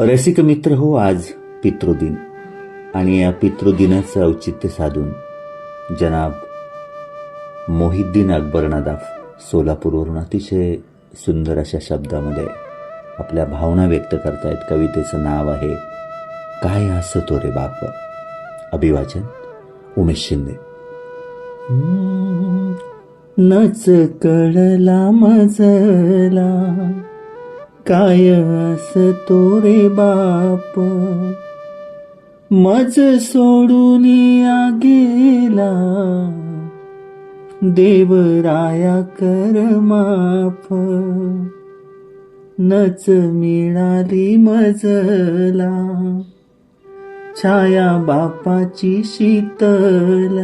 रसिक मित्र हो आज पितृदिन. आणि या पितृदिनाचं औचित्य साधून जनाब मोहिद्दीन अकबर नदाफ सोलापूरवरून अतिशय सुंदर अशा शब्दामध्ये आपल्या भावना व्यक्त करतायत. कवितेचं नाव आहे काय असतो रे बाप? अभिवाचन उमेश शिंदे. नच कळला मजला. काय असतो रे बाप? मज सोडून या गेला. देवराया कर माफ. नच मिळाली मजला. छाया बापाची शीतल.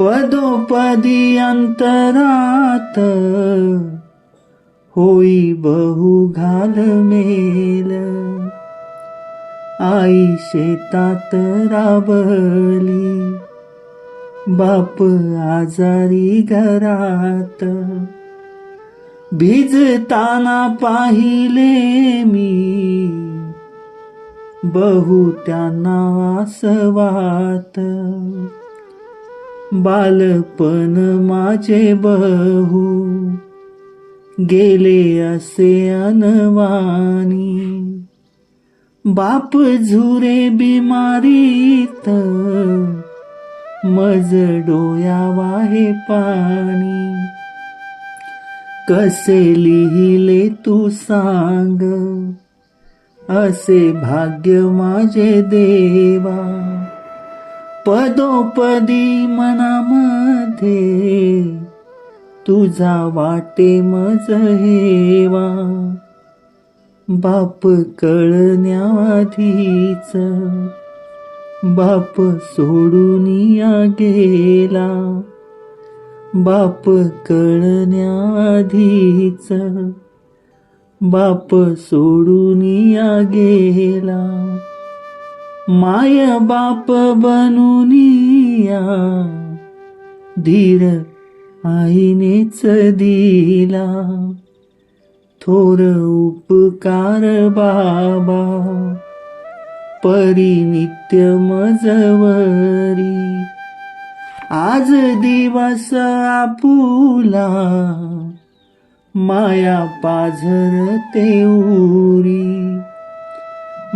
पदोपदी अंतरात. होई बहु घाल मेल. आई शेतात राबली बाप आजारी घरात. भिजताना पाहिले मी बहु त्यांना आसवात. बालपण माझे बहु गेले असे अनवानी बाप झुरे बिमारीत मज डोया वाहे पाणी. कसे लिहिले तू सांग असे भाग्य माझे देवा. पदोपदी मनामध्ये तुझा वाटे मज हेवा. बाप कळण्याआधीच बाप सोडून या गेला. बाप कळण्याआधीच बाप सोडून या गेला. माय बाप बनून या धीर आईनेच दिला थोर उपकार बाबा परिनित्य मजवरी. आज दिवस आपुला माया पाझर ते उरी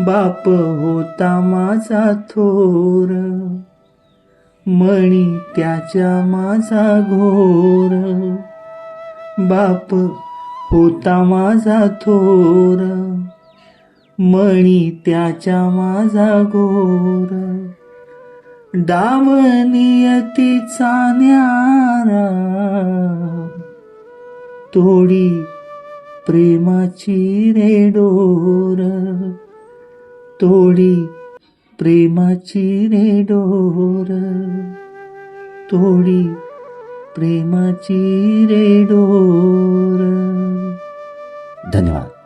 बाप होता माझा थोर मणी त्याच्या माझा घोर. बाप होता माझा थोर. मणी त्याच्या माझा घोर. डावनियतीचा न्यारा. तोडी प्रेमाची रेडोर तोडी प्रेमाची रे डोर तोडी प्रेमाची रे डोर धन्यवाद.